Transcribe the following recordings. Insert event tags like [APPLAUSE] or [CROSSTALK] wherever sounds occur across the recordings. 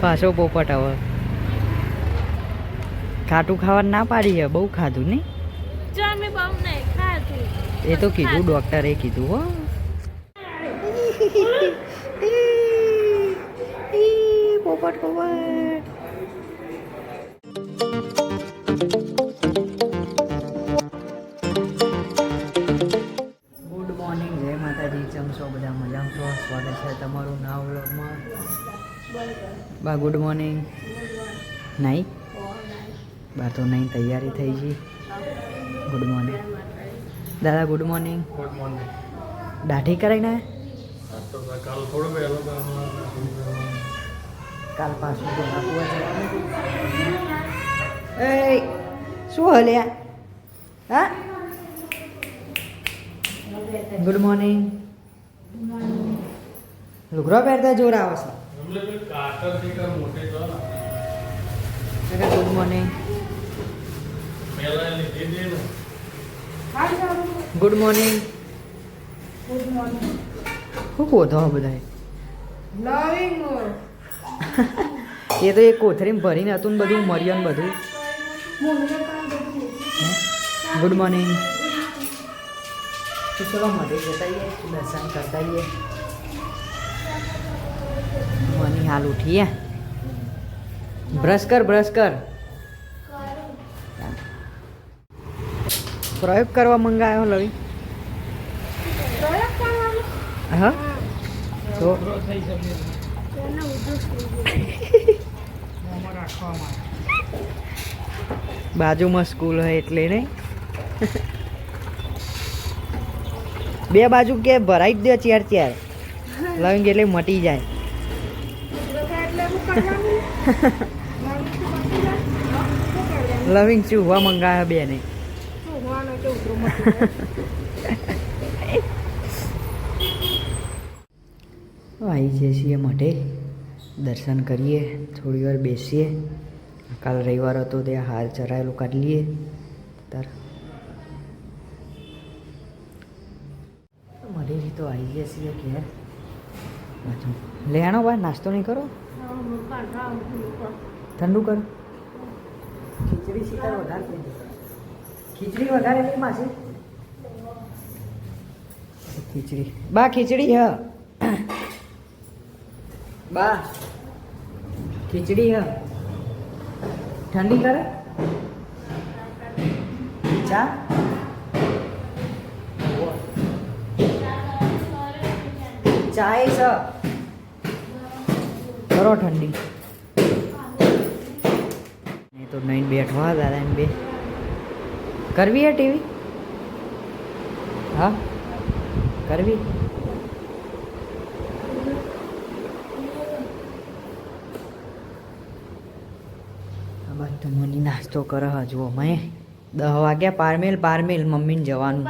પાછો પોપટ હવે ખાટું ખાવા ના પાડી હે બહુ ખાધું નહીં જો અમે બહુ નહીં ખાધું. એ તો કીધું ડોક્ટરે કીધું હો. પોપટ પોપટ બા ગુડ મોર્નિંગ નહીં બા તો નહીં તૈયારી થઈ ગઈ. ગુડ મોર્નિંગ દાદા ગુડ મોર્નિંગ ગુડ મોર્નિંગ દાઢી કરાઈને કાલ પાછું એ શું હલ્યા? હા? ગુડ મોર્નિંગ લુગરો પહેરતા જોર આવે ગુડ મોર્નિંગ ગુડ મોર્નિંગ શું કોધો બધા એ તો એ કોથળીમાં ભરીને હતું ને બધું મર્યું ને બધું ગુડ મોર્નિંગ તો ચલો મળે જતા દર્શન કરતા આવીએ મની હાલ ઉઠીએ બ્રશ કર બ્રશ કર. પ્રયોગ કરવા મંગાયો, લવી. હા? તો? બાજુમાં સ્કૂલ હોય એટલે નહીં બે બાજુ કે ભરાઈ જ દો ચાર ચાર લવિંગ એટલે મટી જાય. લવિંગ ચૂવા મંગાવ્યા બે ને [LAUGHS] આવી જઈએ છીએ માટે દર્શન કરીએ, થોડી વાર બેસીએ. કાલ રવિવાર હતો, તે હાર ચરાયેલું કાઢી લઈએ. તાર. મળી તો આવી જઈએ છીએ ઘેર. લેણો ભાઈ નાસ્તો નહીં કરો? ઠંડુ કર. ખીચડી શીખર વધારે. ખીચડી વધારે નહીં માસી. ખીચડી. બા ખીચડી હ. બા ખીચડી હ. ઠંડી કરે? ચા? ચાય છે કરો ઠંડી. એ તો નહીં બેઠવા દાદા એમ બે. કરવી હે ટીવી? હા? કરવી? બાદ તો મની નાસ્તો કરે હજુ મેં દસ વાગ્યા પારમેલ પારમેલ મમ્મીને જવાનું.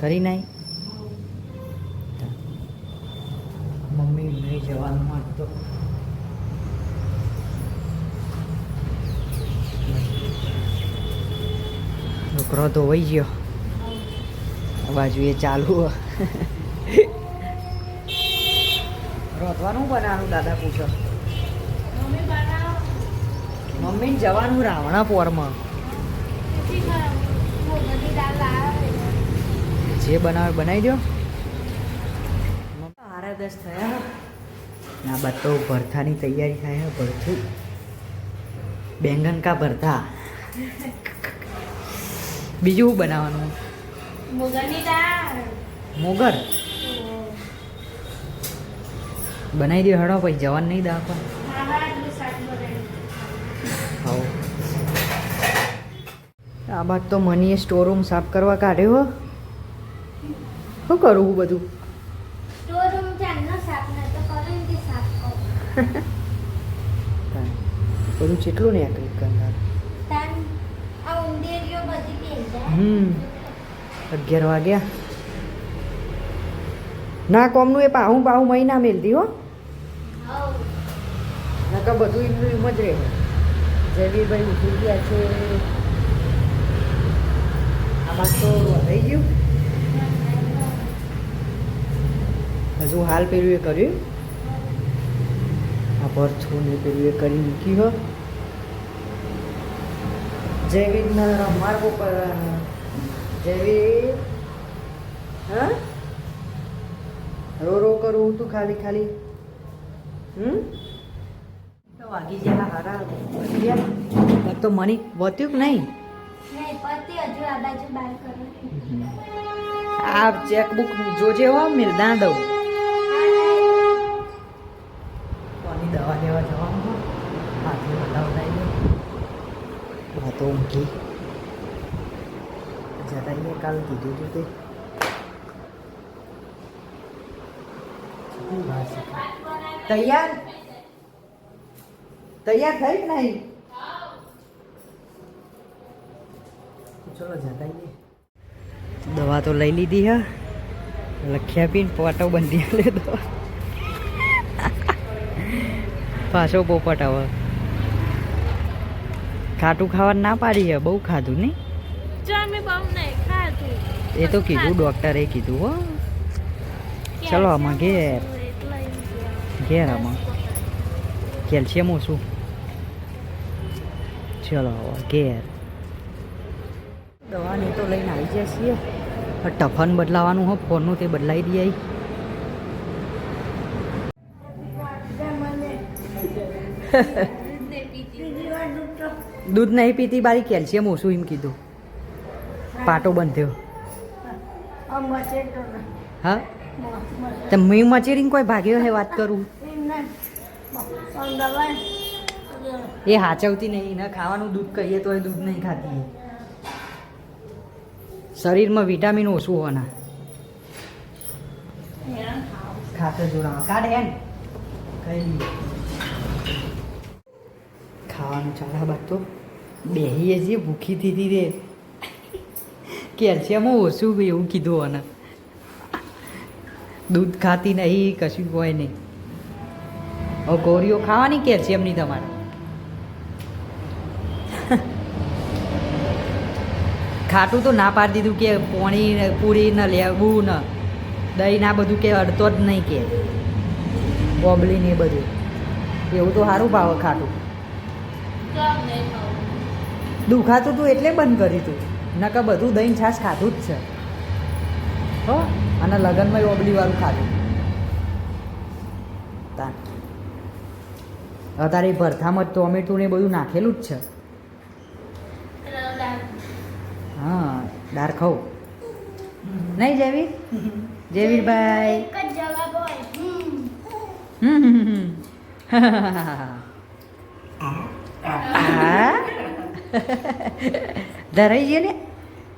કરી નાઈ મમ્મી નહીં જવાનું આજ તો છોકરો તો વહી ગયો બાજુ એ ચાલુ. રોતવાનું બનાવવાનું દાદા પૂછો. મમ્મી જવાનું રાવણા પોરમાં. જે બનાવે બનાવી દો સાડા દસ થયા. ના બા તો ભરથાની તૈયારી થાય ભરથું. બેંગન કા ભરથા? બીજું શું બનાવવાનું મોગર? બનાવી દે હડો પછી જવાનું નહીં દાખવા આ બાદ તો મનીએ સ્ટોર રૂમ સાફ કરવા કાઢ્યો હો. શું કરું હું બધું? [LAUGHS] બધું કેટલું ને આકરી કરનાર તાન આ ઉંદેરીઓ બધી પહેરી જાય હમ, અગિયાર વાગ્યા. ના, કોમનું એ પાહું પાહું મહિના મેલતી હો. નકર બધું એમનું એમ જ રહે જયવીરભાઈ ઉઠી ગયા છે. આમાં તો થઈ ગયું. હજુ હાલ પેલું એ કર્યું. આ ભરથું ને પેલું એ કરી મૂકી હો. જૈવિક ને રમવાર જૈવિક હા? રો રો કરું તું ખાલી ખાલી. હમ? તો વાગી ગયા હારા. વાગી ગયા? તો મની વત્યું કે નહીં? આ ચેકબુક જોજે હો મિરદા દઉં. કોની દવા લેવા જવાનું હાથે બતાવતા આવી હા તો ઊંઘી. આવીએ કાલ કીધું હતું તે? તૈયાર તૈયાર થઈ કે નહીં ચલો જતા દવા તો લઈ લીધી હા લખ્યા પીને પોટો બંધી આલે દવા પાછો પોપટ આવે ખાટું ખાવાનું ના પાડી હે બહુ ખાધું નહીં એ તો કીધું ડૉક્ટરે કીધું હો. ચલો આમાં ઘેર. ઘેર આમાં. કેલ્શિયમ ઓછું. ચલો ઘેર. દવાની તો લઈને આવી જાય છીએ. ટફન બદલાવાનું હો ફોનનું તે બદલાવી દઈએ દૂધ નહીં પીતી બારી કેલ્શિયમ ઓછું એમ કીધું. પાટો બંધ થયો હા? તો મેં મચેરીને કોઈ ભાગ્યો હે વાત કરું? એ હાચવતી નહીં ને ખાવાનું દૂધ કહીએ તો એ દૂધ નહીં ખાતી શરીરમાં વિટામિન ઓછું હોવાના. ખાતે જોડા કાઢે નહીં. ખાવાનું ચાલે બાદ તો. બેહીએ છીએ ભૂખી થતી રે કેલ્શિયમ ઓછું બી એવું કીધું અને દૂધ ખાતી નહીં કશું હોય નહીં. હવે ગોળીઓ ખાવાની કેલ્શિયમની તમારે. ખાટું તો ના પાડી દીધું કે પોણી પૂરી ને લેવું ને દહીં ના બધું કે અડતો જ નહીં કે. બોબલી ને બધું. એવું તો સારું ભાવે ખાટું. દુખાતું તું એટલે બંધ કર્યું તું નકર બધું દહીં છાશ ખાધું જ છે. હો અને લગ્નમાં ઓબલી વાળું ખાધું. તા અત્યારે ભરથામાં ટોમેટું ને બધું નાખેલું જ છે. હા દાર ખાઉં. નહીં જેવી જેવીરભાઈ ધરાઈ ગયો ને?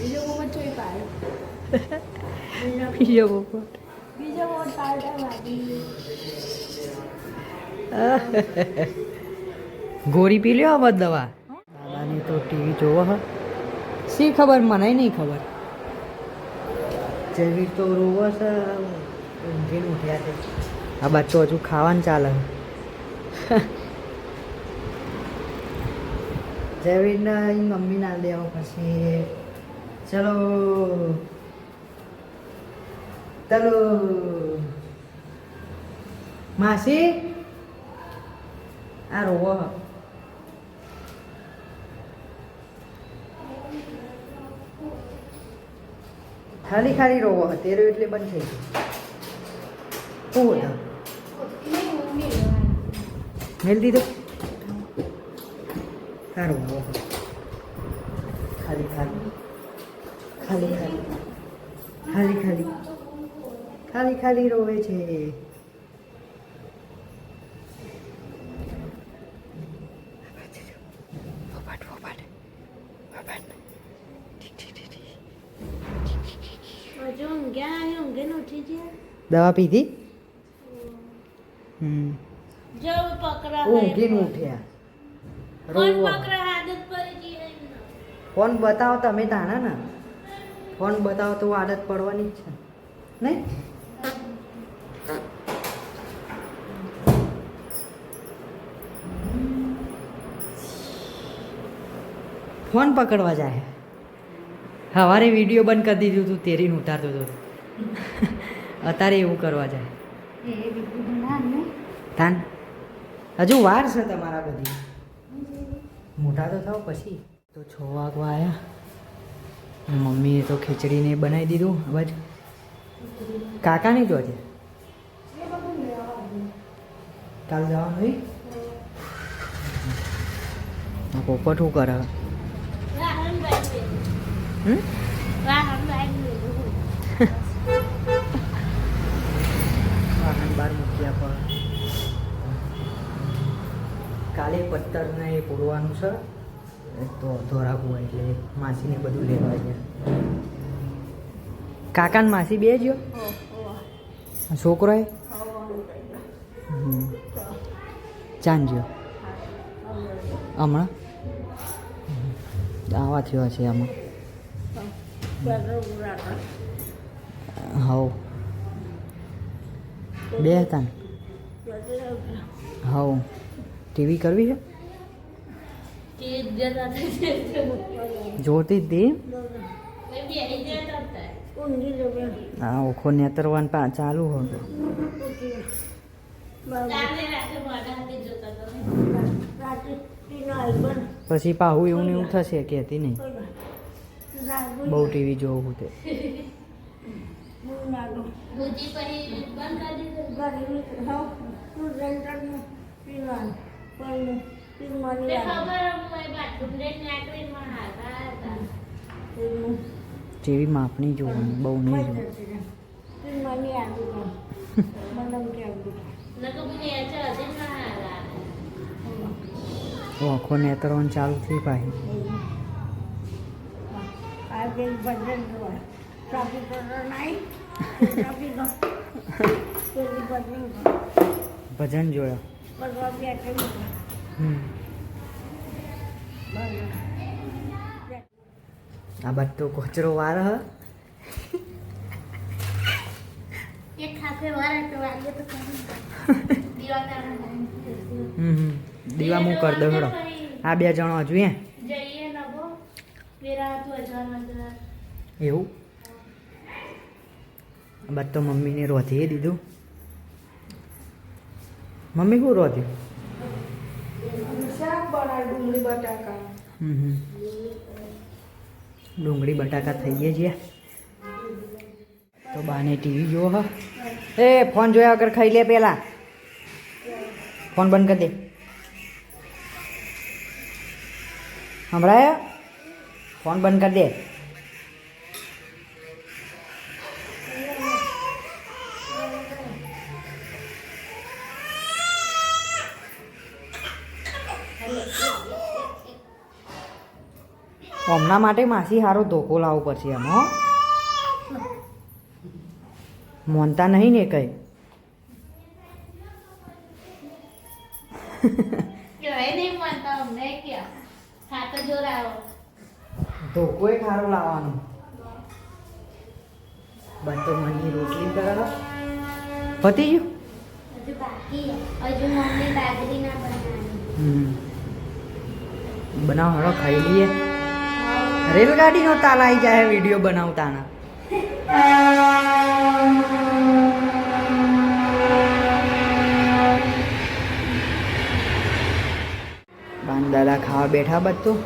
બીજો મોમાં ચોઈ પાડ્યો બીજો પોપટ બીજો મોટ પાડ્યો વાગી [LAUGHS] ગોળી પી લ્યો આમાં દવા. દાદાની તો ટીવી જોવો હ. શી ખબર? મને નહીં ખબર. જેવી તો રોવો છે ઊંઘીને ઉઠ્યા છે. આ બચ્ચો હજુ ખાવાનું ચાલે જેવીને મમ્મી ના દેવો પછી ચલો. ચલો. માસી? આ રોવો ખાલી ખાલી રોવો તેરો એટલે બંધ થઈ ગયું. મેલ દીધો? સારું ખાલી ખાલી. ખાલી ખાલી. ખાલી ખાલી. ખાલી ખાલી રોવે છે. દવા પીધી? હમ. ઊંઘીને ઉઠ્યા. રોવા. કોણ બતાવો તમે તાણા ના. ફોન બતાવો તો આદત પડવાની જ છે. નહીં? ફોન પકડવા જાય. સવારે વીડિયો બંધ કરી દીધું તું તેરીને ઉતારતું હતું. અત્યારે એવું કરવા જાય. તાન હજુ વાર છે તમારા બધી. મોટા તો થાવ પછી. તો છ વાગવા આવ્યા મમ્મીએ તો ખીચડીને બનાવી દીધું બાજુ કાકા નહીં જોજે કાલ જવાનું આ પોપટ શું કરે? વાહન બહાર મૂક્યા પર કાલે પત્તર ને એ પૂરવાનું છે. તો ધોરાકું એટલે માસીને બધું લેવા ગયા કાકા ને માસી બે જ્યો છોકરો એ હમ. ચાંદ જ્યો હમણાં? હમ. આવા થયો છે આમાં. હવ. બે હતા. હવ. ટીવી કરવી છે? જતા હતા. જોતી જ હતી મેં બેહી જતા હતા. આ ઓખો નેતરવાન પા ચાલુ હતું. પછી પાહુ એવું ને એવું થશે કહેતી નહીં. બહુ ટીવી જોવું તે. બંધ કરી દીધું. જેવી માપણી જોવાની બહુ નહીં જોવું આખો મને નેતરવાન ચાલુ થઈ પાછી [LAUGHS] ભજન જોયા. આ બધો કચરો વાર હ. દીવા તારા કર દઉં આ બે જણો હજુ હે. એવું? તો મમ્મીને રોધીએ દીધું. મમ્મી શું રોધ્યું? ડુંગળી બટાકા. થઈ ગયા છે. તો બાને ટીવી જુઓ હ. એ, ફોન જોયા વગર ખાઈ લે પેલા. ફોન બંધ કરી દે. સંભળાય? ફોન બંધ કરી દે. હમણાં માટે માસી સારો ધોકો લાવવો પડશે એમ હો. મોનતા નહીં ને કઈ. ધોકો એ સારો લાવવાનો. બનતો મની રોટલી કરો પતી ગયું? હજુ બાકી હજુ મમ્મી બાજરી ના બનાવી. બનાવ હળો ખાઈ લઈએ. રેલગાડીનો તાલ આવી જાય વીડિયો બનાવતાના. બાન દાદા ખાવા બેઠા બધું.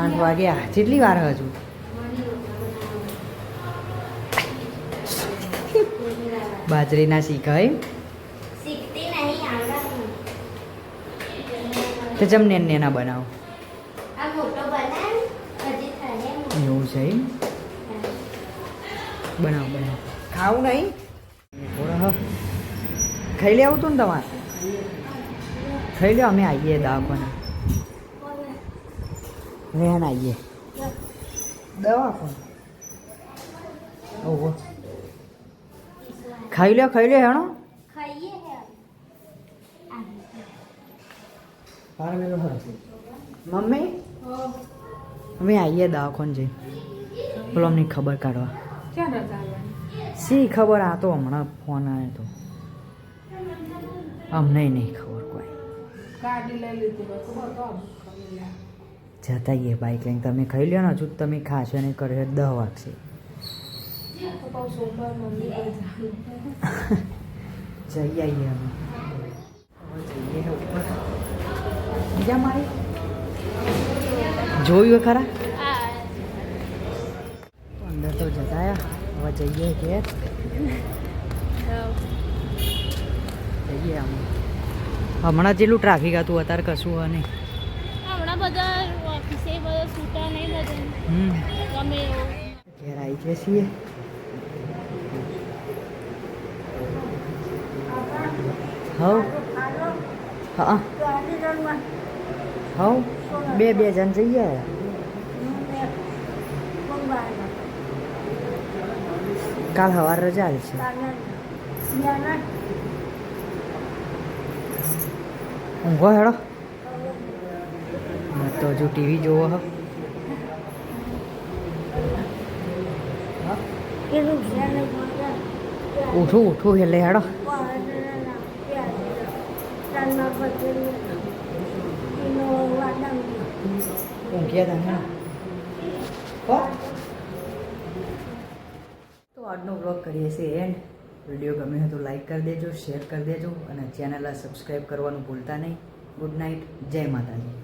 આઠ વાગ્યા કેટલી વાર હજુ. બાજરીના શીખાય તો જમને નેના બનાવો આ મોટો બનાવ હજી થાય એમ. એવું છે એમ? બનાવો બનાવો ખાવું નહીં થોડા હ ખાઈ લેવું તું ને તમારે ખાઈ લો અમે આવીએ દવાખાને રેહાન આવીએ દવાખાને ઓહો ખાઈ લ્યો ખાઈ લ્યો હેણો ખાઈએ હે મમ્મી અમે આવીએ દવાખાને જઈ. બોલો અમને ખબર કાઢવા. શી ખબર? આ તો હમણાં ફોન આવ્યો તો. અમને નહીં ખબર કોઈ. જતા આવીએ બાઇક લઈને. તમે ખાઈ લ્યો ને હજુ તમે ખાશો ને કર્યો દહ વાગશે. જઈ આવીએ અમે. જઈએ બીજા મારી જોયું ખરા? અંદર તો જતા હવે જઈએ કે જઈએ આમ. હમણાં જેટલું ટ્રાફિક હતું અત્યારે કશું હોય નહીં. હમણાં બધા ઓફિસે બધા છૂટા નહીં બધે. ગમે ઘેર આવી ગયા છીએ. હવ. હા. હવ. બે બે જણ જઈએ કાલ સવાર રજા છે. ઊંઘો હેડો. તો હજુ ટીવી જોવો હ. ઉઠું ઉઠું એટલે હેડો. ઊંઘ્યા તમે. હેડો તો આજનો બ્લોગ કરીએ છીએ એન્ડ વીડિયો ગમે તો લાઈક કરી દેજો શેર કરી દેજો અને ચેનલને સબસ્ક્રાઈબ કરવાનું ભૂલતા નહીં. ગુડ નાઇટ જય માતાજી.